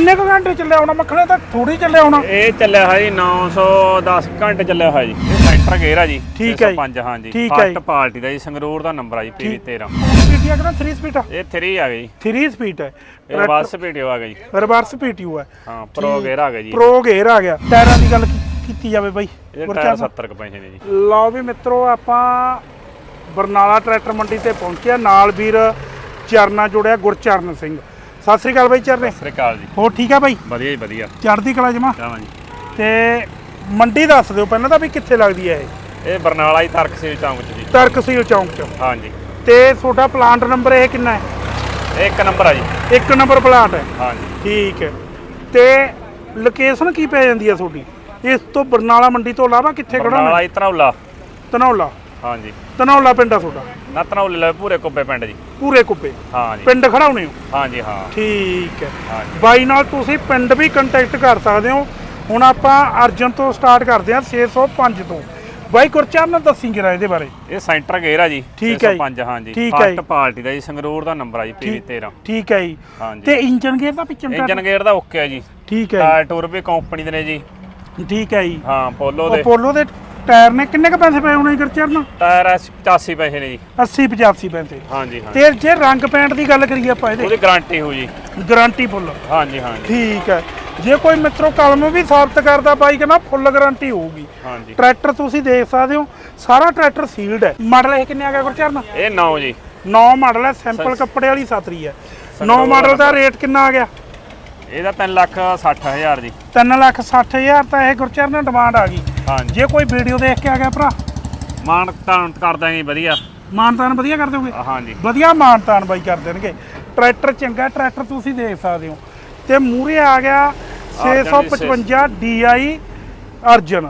ਕਿੰਨੇ ਕੁ ਘੰਟੇ ਚੱਲਿਆ ਹੋਣਾ? ਮੱਖਣੇ ਤਾਂ ਥੋੜੀ ਚੱਲਿਆ ਹੋਣਾ। ਇਹ ਚੱਲਿਆ ਹੈ ਜੀ 910 ਘੰਟੇ ਚੱਲਿਆ ਹੋਇਆ ਜੀ। ਇਹ ਸੈਂਟਰ ਗੇਅਰ ਆ ਜੀ ਠੀਕ ਹੈ ਜੀ। 605 ਹਾਂ ਜੀ। ਫਸਟ ਪਾਰਟੀ ਦਾ ਜੀ ਸੰਗਰੂਰ ਦਾ ਨੰਬਰ ਆ ਜੀ ਪੀਵੀ 13 ਸਪੀਡ ਆ ਕਿਹੜਾ 3 ਸਪੀਡ ਆ? ਇਹ 3 ਆ ਗਈ। 3 ਸਪੀਡ ਹੈ। ਬੱਸ ਪੀਟੀਓ ਆ ਗਈ। ਰਿਵਰਸ ਪੀਟੀਓ ਹੈ ਹਾਂ। ਪ੍ਰੋ ਗੇਅਰ ਆ ਗਿਆ ਜੀ। ਪ੍ਰੋ ਗੇਅਰ ਆ ਗਿਆ। ਟਾਇਰਾਂ ਦੀ ਗੱਲ ਕੀਤੀ ਜਾਵੇ ਬਾਈ? ਗੁਰਚਰਨ। ਟਾਇਰ 70 ਕ ਪੈਸੇ ਨੇ ਜੀ। ਲਓ ਵੀ ਮਿੱਤਰੋ ਆਪਾਂ ਬਰਨਾਲਾ ਟਰੈਕਟਰ ਮੰਡੀ ਤੇ ਪਹੁੰਚਿਆ ਨਾਲ ਵੀਰ ਚਰਨਾ ਜੁੜਿਆ ਗੁਰਚਰਨ ਸਿੰਘ। ਸਤਿ ਸ੍ਰੀ ਅਕਾਲ ਬਾਈ ਚਰਨੇ। ਸਤਿ ਸ੍ਰੀ ਅਕਾਲ ਜੀ। ਹੋਰ ਠੀਕ ਆ ਬਾਈ? ਵਧੀਆ ਜੀ ਵਧੀਆ। ਚੜ੍ਹਦੀ ਕਲਾ ਜਮਾ? ਚਾਹਾਂ ਜੀ। ਤੇ ਮੰਡੀ ਦੱਸ ਦਿਓ ਪਹਿਲਾਂ ਤਾਂ ਵੀ ਕਿੱਥੇ ਲੱਗਦੀ ਹੈ ਇਹ? ਇਹ ਬਰਨਾਲਾ ਹੀ ਤਰਕਸੀਲ ਚੌਂਕ ਚ ਜੀ। ਤਰਕਸੀਲ ਚੌਂਕ 'ਚ। ਹਾਂ ਜੀ। ਤੇ ਤੁਹਾਡਾ ਪਲਾਂਟ ਨੰਬਰ ਇਹ ਕਿੰਨਾ ਹੈ? ਇਹ ਇੱਕ ਨੰਬਰ ਆ ਜੀ। ਇੱਕ ਨੰਬਰ ਪਲਾਂਟ ਹੈ। ਹਾਂ ਜੀ। ਠੀਕ ਹੈ। ਤੇ ਲੋਕੇਸ਼ਨ ਕੀ ਪੈ ਜਾਂਦੀ ਹੈ ਤੁਹਾਡੀ? ਇਸ ਤੋਂ ਬਰਨਾਲਾ ਮੰਡੀ ਤੋਂ ਇਲਾਵਾ ਕਿੱਥੇ ਖੜਾ ਬਰਨਾਲਾ ਹੀ ਧਨੌਲਾ। ਤਨੌਲਾ ਹਾਂ ਜੀ। ਤਨੌਲਾ ਪਿੰਡ ਆ ਤੁਹਾਡਾ। ਨਾ ਧਨੌਲੇ ਲੈ ਪੂਰੇ ਕੁੱਬੇ ਪਿੰਡ ਜੀ। ਪੂਰੇ ਕੁੱਬੇ? ਹਾਂ ਜੀ। ਪਿੰਡ ਖੜਾਉਣੇ ਹੋ? ਹਾਂ ਜੀ ਹਾਂ। ਠੀਕ ਹੈ। ਹਾਂ ਜੀ। ਬਾਈ ਨਾਲ ਤੁਸੀਂ ਪਿੰਡ ਵੀ ਕੰਟੈਕਟ ਕਰ ਸਕਦੇ ਹੋ। ਹੁਣ ਆਪਾਂ ਅਰਜਨ ਤੋਂ ਸਟਾਰਟ ਕਰਦੇ ਹਾਂ 605 ਤੋਂ। ਬਾਈ ਗੁਰਚਰਨ ਦੱਸੀ ਜਰਾ ਇਹਦੇ ਬਾਰੇ। ਇਹ ਸੈਂਟਰ ਗੇਅਰ ਆ ਜੀ ਠੀਕ ਹੈ ਜੀ। 605 ਹਾਂ ਜੀ। ਠੀਕ ਹੈ ਪਾਰਟੀ ਦਾ ਜੀ ਸੰਗਰੂਰ ਦਾ ਨੰਬਰ ਆ ਜੀ ਪੀਵੀ 13 ਠੀਕ ਹੈ ਜੀ। ਤੇ ਇੰਜਨ ਗੇਅਰ ਦਾ ਪਿੱਛੇ ਇੰਜਨ ਗੇਅਰ ਦਾ ਓਕੇ ਆ ਜੀ। ਠੀਕ ਹੈ ਟਾਇਰ ਟੂਰ ਵੀ ਕੰਪਨੀ ਦੇ ਨੇ ਜੀ। ਠੀਕ ਹੈ ਜੀ। ਹਾਂ ਪੋਲੋ ਦੇ। ਅਪੋਲੋ ਦੇ ਟਾਇਰ ਨੇ ਕਿੰਨੇ ਕ ਪੈਸੇ ਪਏ ਹੋਣੇ ਗੁਰਚਰਨ ਟਾਇਰ ਐ 85 ਪੈਸੇ ਨੇ ਜੀ। 80 85 ਪੈਸੇ। ਹਾਂ ਜੀ ਹਾਂ ਤੇ ਜੇ ਰੰਗ ਪੈਂਟ ਦੀ ਗੱਲ ਕਰੀਏ ਆਪਾਂ ਇਹਦੇ। ਉਹਦੀ ਗਾਰੰਟੀ ਹੋ ਜੀ। ਗਾਰੰਟੀ ਫੁੱਲ ਹਾਂ ਜੀ ਹਾਂ ਜੀ ਠੀਕ ਹੈ। ਜੇ ਕੋਈ ਮਿੱਤਰੋ ਕਲਮ ਵੀ ਸਾਬਤ ਕਰਦਾ ਬਾਈ ਕਹਿੰਦਾ ਫੁੱਲ ਗਾਰੰਟੀ ਹੋਊਗੀ। ਹਾਂ ਜੀ ਟਰੈਕਟਰ ਤੁਸੀਂ ਦੇਖ ਸਕਦੇ ਹੋ ਸਾਰਾ ਟਰੈਕਟਰ ਸੀਲਡ ਹੈ। ਮਾਡਲ ਇਹ ਕਿੰਨੇ ਆ ਗਿਆ ਗੁਰਚਰਨ ਇਹ 9 ਜੀ। 9 ਮਾਡਲ ਹੈ ਸਿੰਪਲ ਕੱਪੜੇ ਵਾਲੀ ਸਾਤਰੀ ਹੈ। 9 ਸੰਗਰੂਰ ਮਾਡਲ ਦਾ। ਰੇਟ ਕਿੰਨਾ ਆ ਗਿਆ? ਇਹਦਾ 3 ਲੱਖ 60 ਹਜ਼ਾਰ ਜੀ। 3 ਲੱਖ 60 ਹਜ਼ਾਰ ਤਾਂ ਇਹ ਗੁਰਚਰਨ ਡਿਮਾਂਡ ਆ ਗਈ। ਹਾਂ ਜੀ ਕੋਈ ਵੀਡੀਓ ਦੇਖ ਕੇ ਆ ਗਿਆ ਭਰਾ? ਮਾਨ ਤਾਂ ਕਰ ਦਾਂਗੇ ਵਧੀਆ। ਮਾਨਤਾਨ ਵਧੀਆ ਕਰ ਦੋਗੇ ਹਾਂ ਜੀ ਵਧੀਆ ਮਾਨਤਾਨ ਬਾਈ ਕਰ ਦੇਣਗੇ। ਟਰੈਕਟਰ ਚੰਗਾ ਟਰੈਕਟਰ ਤੁਸੀਂ ਦੇਖ ਸਕਦੇ ਹੋ। ਤੇ ਮੂਰੇ ਆ ਗਿਆ 655 DI ਅਰਜਨ।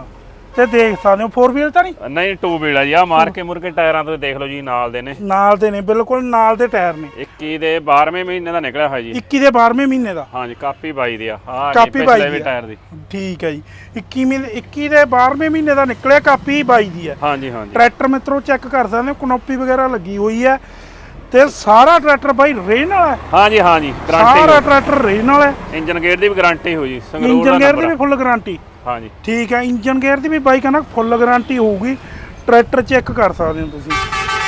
ਤੇ ਦੇਖ ਸਕਦੇ ਹੋ 4 ਵੀਲ ਤਾਂ ਨਹੀਂ? ਨਹੀਂ ਟੂ ਵੀਲ ਆ ਜੀ ਆ ਮਾਰ ਕੇ ਮੁਰ ਕੇ ਟਾਇਰਾਂ ਤੋਂ ਦੇਖ ਲਓ ਜੀ ਨਾਲ ਦੇ ਨੇ। ਨਾਲ ਦੇ ਨੇ ਬਿਲਕੁਲ ਨਾਲ ਦੇ ਟਾਇਰ ਨੇ। 21 ਦੇ 12ਵੇਂ ਮਹੀਨੇ ਦਾ ਨਿਕਲਿਆ ਹੋਇਆ ਜੀ। 21 ਦੇ 12ਵੇਂ ਮਹੀਨੇ ਦਾ? ਹਾਂ ਜੀ ਕਾਪੀ 22 ਦੀ ਆ ਹਾਂ ਕਾਪੀ 22 ਵੀ ਦੀ ਆ। ਟਾਇਰ ਦੀ। ਠੀਕ ਹੈ ਜੀ। 21 ਮਹੀਨੇ 21 ਦੇ 12ਵੇਂ ਮਹੀਨੇ ਦਾ ਨਿਕਲਿਆ ਕਾਪੀ 22 ਦੀ ਹੈ ਹਾਂ ਜੀ ਹਾਂ ਜੀ ਟਰੈਕਟਰ ਮਿੱਤਰੋ ਚੈੱਕ ਕਰ ਸਕਦੇ ਹੋ ਕਨੋਪੀ ਵਗੈਰਾ ਲੱਗੀ ਹੋਈ ਹੈ ਤੇ ਸਾਰਾ ਟਰੈਕਟਰ ਬਾਈ ਰੇਨ ਵਾਲਾ ਹੈ। ਹਾਂ ਜੀ ਹਾਂ ਜੀ ਸਾਰਾ ਗਾਰੰਟੀ ਟਰੈਕਟਰ ਰੇਨ ਵਾਲਾ ਹੈ। ਇੰਜਨ ਗੇਅਰ ਦੀ ਵੀ ਗਾਰੰਟੀ ਹੋ ਜੀ ਸੰਗਰੂਰ ਇੰਜਨ ਦਾ ਗੇਅਰ ਦੀ ਵੀ ਫੁੱਲ ਗਾਰੰਟੀ ਹਾਂ ਜੀ ਠੀਕ ਹੈ ਇੰਜਨ ਗੇਅਰ ਦੀ ਵੀ ਬਾਈ ਕਹਿੰਦਾ ਫੁੱਲ ਗਾਰੰਟੀ ਹੋਊਗੀ। ਟਰੈਕਟਰ ਚੈੱਕ ਕਰ ਸਕਦੇ ਹੋ ਤੁਸੀਂ।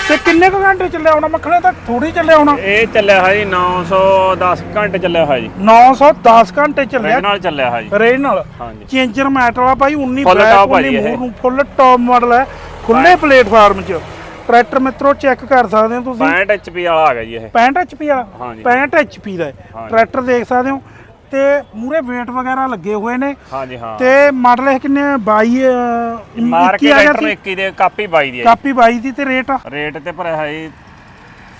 ਤੇ ਕਿੰਨੇ ਕੁ ਘੰਟੇ ਚੱਲਿਆ ਹੋਣਾ? ਮੱਖਣੇ ਤਾਂ ਥੋੜੀ ਚੱਲਿਆ ਹੋਣਾ। ਇਹ ਚੱਲਿਆ ਹੈ ਜੀ 910 ਘੰਟੇ ਚੱਲਿਆ ਹੋਇਆ ਜੀ। 910 ਘੰਟੇ ਚੱਲਿਆ। ਨਾਲ ਚੱਲਿਆ ਹੈ ਜੀ। ਰੇਨ ਨਾਲ। ਹਾਂ ਜੀ ਚੇਂਜਰ ਮੈਟ ਵਾਲਾ ਬਾਈ 19 Full top ਆ 19 ਜੀ ਇਹ। ਮੂਰ ਨੂੰ ਫੁੱਲ ਟੌਪ ਮਾਡਲ ਹੈ। ਖੁੱਲੇ ਪਲੇਟਫਾਰਮ 'ਚ। ਟਰੈਕਟਰ ਮਿੱਤਰੋ ਚੈੱਕ ਕਰ ਸਕਦੇ ਹੋ ਤੁਸੀਂ। 65 HP ਵਾਲਾ ਆ ਗਿਆ ਜੀ ਇਹ। 65 HP ਵਾਲਾ? ਹਾਂ ਜੀ। 65 HP ਦਾ ਹੈ। ਹਾਂ। ਟਰੈਕਟਰ ਦੇਖ ਸਕਦੇ ਹੋ। ਤੇ ਮੂਰੇ ਵੇਟ ਵਗੈਰਾ ਲੱਗੇ ਹੋਏ ਨੇ। ਹਾਂ ਜੀ ਹਾਂ। ਤੇ ਮਾਡਲ ਇਹ ਕਿੰਨੇ 22 ਅਹ, ਮਾਰ 21 ਕੇ ਆ ਗਿਆ ਟਰੈਕਟਰ ਨੂੰ ਸੀ 21 ਦੇ ਕਾਪੀ 22 ਦੀ ਹੈ ਕਾਪੀ 22 ਦੀ ਤੇ ਰੇਟ। ਰੇਟ ਤੇ ਭਰਿਆ ਹੈ ਜੀ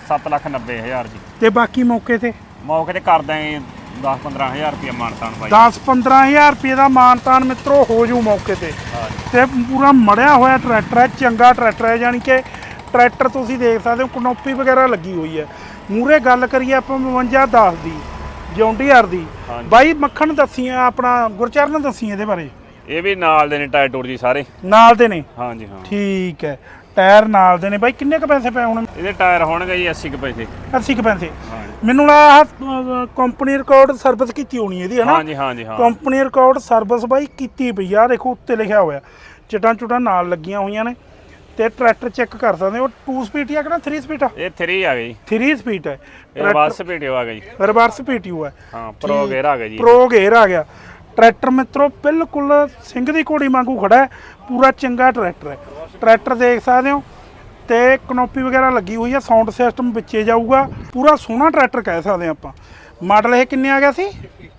7 ਲੱਖ 90 ਹਜ਼ਾਰ ਜੀ। ਤੇ ਬਾਕੀ ਮੌਕੇ ਤੇ? ਮੌਕੇ ਤੇ ਕਰ ਦਾਂਗੇ 10 15000 ਰੁਪਏ ਮਾਨਤਾਨ ਬਾਈ। 10 15000 ਰੁਪਏ ਦਾ ਮਾਨਤਾਨ ਮਿੱਤਰੋ ਹੋ ਜੂ ਮੌਕੇ ਤੇ। ਤੇ ਪੂਰਾ ਮੜਿਆ ਹੋਇਆ ਟਰੈਕਟਰ ਹੈ ਚੰਗਾ ਟਰੈਕਟਰ ਹੈ ਯਾਨੀ ਕਿ ਟਰੈਕਟਰ ਤੁਸੀਂ ਦੇਖ ਸਕਦੇ ਹੋ ਕਨੋਪੀ ਵਗੈਰਾ ਲੱਗੀ ਹੋਈ ਹੈ। ਮੂਰੇ ਗੱਲ ਕਰੀਏ ਆਪਾਂ 52 10 ਦੀ। ਜੌਂਡੀਆਰ ਦੀ ਹਾਂਜੀ। ਬਾਈ ਮੱਖਣ ਦੱਸੀਆਂ ਆਪਣਾ ਗੁਰਚਰਨ ਦੱਸੀ ਇਹਦੇ ਬਾਰੇ। ਇਹ ਵੀ ਨਾਲ ਦੇ ਨੇ ਟਾਇਰ ਟੂਰ ਜੀ ਸਾਰੇ। ਨਾਲ ਦੇ ਨੇ? ਹਾਂ ਜੀ ਹਾਂ। ਠੀਕ ਹੈ। ਟਾਇਰ ਨਾਲ ਦੇ ਨੇ। ਬਾਈ ਕਿੰਨੇ ਕ ਪੈਸੇ ਪਏ ਹੁਣ? ਇਹਦੇ ਟਾਇਰ ਹੋਣਗੇ ਜੀ 80 ਕੁ ਪੈਸੇ। 80 ਕ ਪੈਸੇ। ਹਾਂ ਜੀ ਮੈਨੂੰ ਲੱਗਾ ਕੰਪਨੀ ਰਿਕਾਰਡ ਸਰਵਿਸ ਕੀਤੀ ਹੋਣੀ ਇਹਦੀ ਹੈ ਨਾ? ਹਾਂ ਜੀ ਹਾਂ। ਜੀ ਹਾਂ ਕੰਪਨੀ ਰਿਕਾਰਡ ਸਰਵਿਸ ਬਾਈ ਕੀਤੀ ਪਈ ਆ। ਦੇਖੋ ਉੱਤੇ ਲਿਖਿਆ ਹੋਇਆ। ਚਟਾਂ ਚੁਟਾਂ ਨਾਲ ਲੱਗੀਆਂ ਹੋਈਆਂ ਨੇ। ਤੇ ਟਰੈਕਟਰ ਚੈੱਕ ਕਰ ਸਕਦੇ ਹੋ 2 ਸਪੀਡ ਆ ਕਿਹੜਾ 3 ਸਪੀਡ ਆ? ਇਹ 3 ਆ ਗਈ। 3 ਸਪੀਡ ਹੈ ਬੱਸ ਵੀਡੀਓ ਆ ਗਈ। ਰਿਵਰਸ ਪੀਟੀਓ ਹੈ ਹਾਂ ਪ੍ਰੋ ਗੇਅਰ ਆ ਗਿਆ ਜੀ। ਪ੍ਰੋ ਗੇਅਰ ਆ ਗਿਆ। ਟਰੈਕਟਰ ਮਿੱਤਰੋ ਬਿਲਕੁਲ ਸਿੰਘ ਦੀ ਘੋੜੀ ਵਾਂਗੂ ਖੜਾ ਹੈ। ਪੂਰਾ ਚੰਗਾ ਟਰੈਕਟਰ ਹੈ। ਟਰੈਕਟਰ ਦੇਖ ਸਕਦੇ ਹੋ ਤੇ ਕਨੋਪੀ ਵਗੈਰਾ ਲੱਗੀ ਹੋਈ ਹੈ ਸਾਊਂਡ ਸਿਸਟਮ ਵਿੱਚੇ ਜਾਊਗਾ। ਪੂਰਾ ਸੋਹਣਾ ਟਰੈਕਟਰ ਕਹਿ ਸਕਦੇ ਆਪਾਂ। ਮਾਡਲ ਇਹ ਕਿੰਨੇ ਆ ਗਿਆ ਸੀ?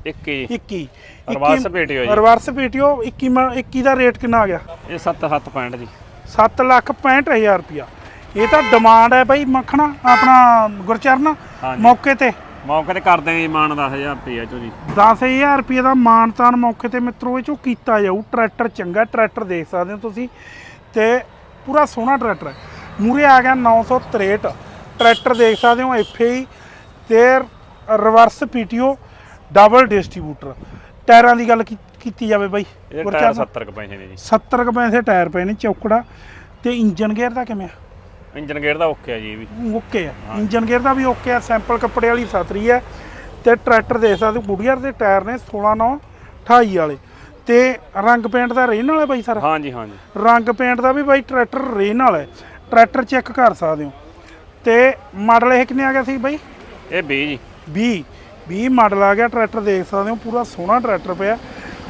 21 21 ਰਿਵਰਸ PTO ਜੀ। ਰਿਵਰਸ ਪੀਟੀਓ 21 ਮ- 21 ਦਾ ਰੇਟ ਕਿੰਨਾ ਆ ਗਿਆ? ਇਹ 7 7 65 ਜੀ। 7 ਲੱਖ 65000 ਰੁਪਿਆ ਇਹ ਤਾਂ ਡਿਮਾਂਡ ਹੈ ਬਾਈ ਮੱਖਣਾ ਆਪਣਾ ਗੁਰਚਰਨ ਹਾਂਜੀ। ਮੌਕੇ ਤੇ। ਮੌਕੇ ਤੇ ਕਰ ਦਾਂਗੇ ਜੀ ਮਾਨ 10000 ਰੁਪਏ ਚੋ ਜੀ। 10000 ਰੁਪਏ ਦਾ ਮਾਨਤਾਨ ਮੌਕੇ ਤੇ ਮਿੱਤਰੋ ਇਹ ਚੋਂ ਕੀਤਾ ਜਾਊ। ਟਰੈਕਟਰ ਚੰਗਾ ਟਰੈਕਟਰ ਦੇਖ ਸਕਦੇ ਹੋ ਤੁਸੀਂ। ਤੇ ਪੂਰਾ ਸੋਹਣਾ ਟਰੈਕਟਰ ਹੈ। ਮੂਰੇ ਆ ਗਿਆ 963 ਟਰੈਕਟਰ ਦੇਖ ਸਕਦੇ ਹੋ ਐਫਏ ਤੇ ਰਿਵਰਸ ਪੀਟੀਓ ਡਬਲ ਡਿਸਟ੍ਰੀਬਿਊਟਰ। ਟਾਇਰਾਂ ਦੀ ਗੱਲ ਕੀ- ਕੀਤੀ ਜਾਵੇ ਬਾਈ? ਇਹਦੇ? ਟਾਇਰ 70 ਕੁ ਪੈਸੇ ਨੇ ਜੀ। 70 ਕੁ ਪੈਸੇ ਟਾਇਰ ਪਏ ਨੇ ਚੌਕੜਾ। ਤੇ ਇੰਜਨ ਗੇਅਰ ਦਾ ਕਿਵੇਂ ਆ? ਇੰਜਨ ਗੇਅਰ ਦਾ ਓਕੇ ਆ ਜੀ ਇਹ ਵੀ। ਓਕੇ ਆ। ਇੰਜਨ ਗੇਅਰ ਦਾ ਵੀ ਓਕੇ ਆ ਸੈਂਪਲ ਕੱਪੜੇ ਵਾਲੀ ਸਤਰੀ ਹੈ। ਤੇ ਟਰੈਕਟਰ ਦੇਖ ਸਕਦੇ ਹੋ ਗੁੜੀਅਰ ਦੇ ਟਾਇਰ ਨੇ 16 9 28 ਵਾਲੇ। ਤੇ ਰੰਗ ਪੇਂਟ ਦਾ ਰੇਨ ਵਾਲਾ ਬਾਈ ਸਰ? ਹਾਂਜੀ ਹਾਂਜੀ ਰੰਗ ਪੇਂਟ ਦਾ ਵੀ ਬਾਈ ਟਰੈਕਟਰ ਰੇਨ ਵਾਲਾ ਹੈ। ਟਰੈਕਟਰ ਚੈੱਕ ਕਰ ਸਕਦੇ ਹੋ। ਤੇ ਮਾਡਲ ਇਹ ਕਿੰਨੇ ਆ ਗਿਆ ਸੀ ਬਾਈ? ਇਹ 20 ਜੀ। 20 20 ਮਾਡਲ ਆ ਗਿਆ ਟਰੈਕਟਰ ਦੇਖ ਸਕਦੇ ਹੋ ਪੂਰਾ ਸੋਹਣਾ ਟਰੈਕਟਰ ਪਿਆ।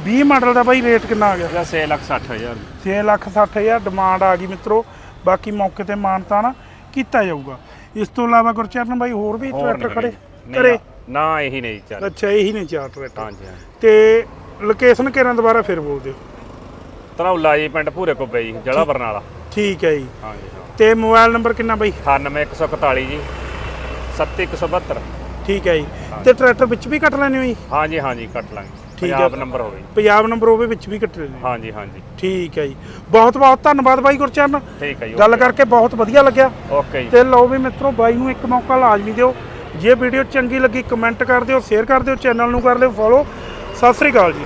20 ਮਾਡਲ ਦਾ ਬਾਈ ਰੇਟ ਕਿੰਨਾ ਆ ਗਿਆ? ਇਹਦਾ 6 ਲੱਖ 60 ਹਜ਼ਾਰ। 6 ਲੱਖ 60 ਹਜ਼ਾਰ ਡਿਮਾਂਡ ਆ ਗਈ ਮਿੱਤਰੋ। ਬਾਕੀ ਮੌਕੇ ਤੇ ਮਾਨਤਾ ਨਾ ਕੀਤਾ ਜਾਊਗਾ। ਇਸ ਤੋਂ ਇਲਾਵਾ ਗੁਰਚਰਨ ਬਾਈ ਹੋਰ ਵੀ ਹੋਰ ਟਰੈਕਟਰ ਖੜੇ ਨਹੀਂ ਘਰੇ? ਨਾ ਇਹੀ ਨਹੀਂ ਚੱਲ ਅੱਛਾ ਇਹੀ ਨੇ ਚਾਰ ਟਰੈਕਟਰ ਹਾਂਜੀ ਹਾਂਜੀ। ਤੇ ਲੋਕੇਸ਼ਨ ਕਿਹਨਾਂ ਦੁਬਾਰਾ ਫਿਰ ਬੋਲ ਦਿਓ ਧਨੌਲਾ ਜੀ ਪਿੰਡ ਭੂਰੇ ਕੁੱਬੇ ਜੀ ਜ਼ਿਲ੍ਹਾ ਬਰਨਾਲਾ। ਠੀਕ ਹੈ ਜੀ। ਹਾਂਜੀ ਹਾਂ। ਤੇ ਮੋਬਾਈਲ ਨੰਬਰ ਕਿੰਨਾ ਬਾਈ? 98141 ਜੀ। 70172 ਠੀਕ ਹੈ ਜੀ। ਤੇ ਟਰੈਕਟਰ ਵਿੱਚ ਵੀ ਕੱਟ ਲੈਣੇ ਹੋ ਜੀ? ਹਾਂਜੀ ਹਾਂਜੀ ਕੱਟ ਲਾਂਗੇ। ਠੀਕ ਹੈ। ਪੰਜਾਬ ਨੰਬਰ ਹੋਵੇ। ਪੰਜਾਬ ਨੰਬਰ ਹੋਵੇ ਵਿੱਚ ਵੀ ਕੱਟ ਲੈਣੇ ਹਾਂਜੀ ਹਾਂਜੀ। ਠੀਕ ਹੈ ਜੀ। ਬਹੁਤ ਬਹੁਤ ਧੰਨਵਾਦ ਬਾਈ ਗੁਰਚਰਨ। ਠੀਕ ਹੈ ਜੀ ਗੱਲ ਕਰਕੇ ਬਹੁਤ ਵਧੀਆ ਲੱਗਿਆ। ਓਕੇ ਜੀ। ਤੇ ਲਓ ਵੀ ਮਿੱਤਰੋ ਬਾਈ ਨੂੰ ਇੱਕ ਮੌਕਾ ਲਾਜ਼ਮੀ ਦਿਓ। ਜੇ ਵੀਡੀਓ ਚੰਗੀ ਲੱਗੀ ਕਮੈਂਟ ਕਰ ਦਿਓ ਸ਼ੇਅਰ ਕਰ ਦਿਓ ਚੈਨਲ ਨੂੰ ਕਰ ਲਿਓ ਫੋਲੋ ਸਤਿ ਸ੍ਰੀ ਅਕਾਲ ਜੀ।